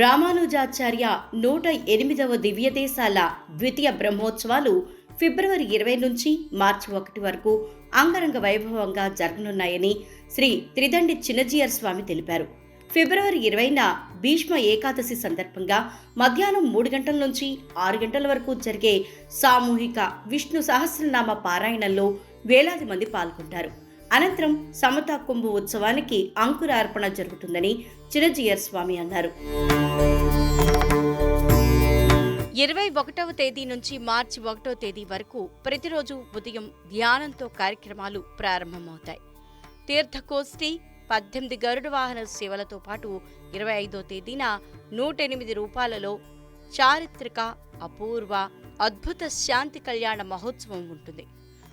రామానుజాచార్య నూట ఎనిమిదవ దివ్యదేశాల ద్వితీయ బ్రహ్మోత్సవాలు ఫిబ్రవరి ఇరవై నుంచి మార్చి ఒకటి వరకు అంగరంగ వైభవంగా జరగనున్నాయని శ్రీ త్రిదండి చిన్నజీయర్ స్వామి తెలిపారు. ఫిబ్రవరి ఇరవైన భీష్మ ఏకాదశి సందర్భంగా మధ్యాహ్నం మూడు గంటల నుంచి ఆరు గంటల వరకు జరిగే సామూహిక విష్ణు సహస్రనామ పారాయణంలో వేలాది మంది పాల్గొంటారు. అనంతరం సమతా కుంభ ఉత్సవానికి అంకురార్పణ జరుగుతుందని చిరంజీయర్ స్వామి అన్నారు. ఇరవై ఒకటవ తేదీ నుంచి మార్చి ఒకటో తేదీ వరకు ప్రతిరోజు ఉదయం ధ్యానంతో కార్యక్రమాలు ప్రారంభమవుతాయి. తీర్థకోష్ఠి పద్దెనిమిది గరుడ వాహన సేవలతో పాటు ఇరవై ఐదో తేదీన నూట ఎనిమిది రూపాయలలో చారిత్రక అపూర్వ అద్భుత శాంతి కళ్యాణ మహోత్సవం ఉంటుంది.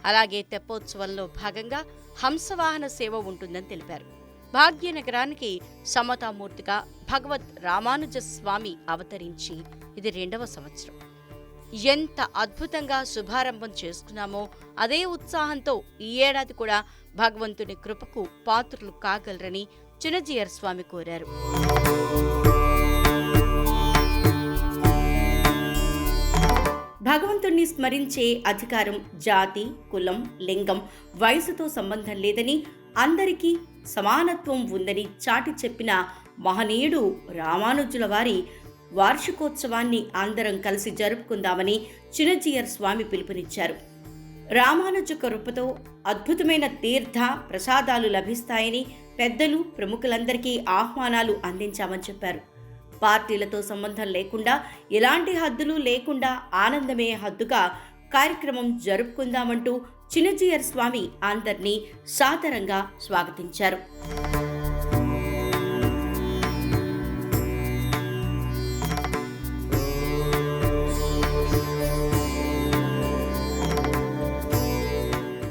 అలాగే తెప్పోత్సవంలో భాగంగా హంసవాహన సేవ ఉంటుందని తెలిపారు. భాగ్యనగరానికి సమతామూర్తిగా భగవత్ రామానుజ స్వామి అవతరించి ఇది రెండవ సంవత్సరం. ఎంత అద్భుతంగా శుభారంభం చేసుకున్నామో అదే ఉత్సాహంతో ఈ ఏడాది కూడా భగవంతుని కృపకు పాత్రులు కాగలరని చినజీయర్ స్వామి కోరారు. భగవంతుణ్ణి స్మరించే అధికారం జాతి కులం లింగం వయసుతో సంబంధం లేదని అందరికీ సమానత్వం ఉందని చాటి చెప్పిన మహనీయుడు రామానుజుల వారి వార్షికోత్సవాన్ని అందరం కలిసి జరుపుకుందామని చిన్నజీయర్ స్వామి పిలుపునిచ్చారు. రామానుజ కృపతో అద్భుతమైన తీర్థ ప్రసాదాలు లభిస్తాయని పెద్దలు ప్రముఖులందరికీ ఆహ్వానాలు అందించామని చెప్పారు. పార్టీలతో సంబంధం లేకుండా ఎలాంటి హద్దులు లేకుండా ఆనందమే హద్దుగా కార్యక్రమం జరుపుకుందామంటూ చిన్నజీయర్ స్వామి అందరినీ సాదరంగా స్వాగతించారు.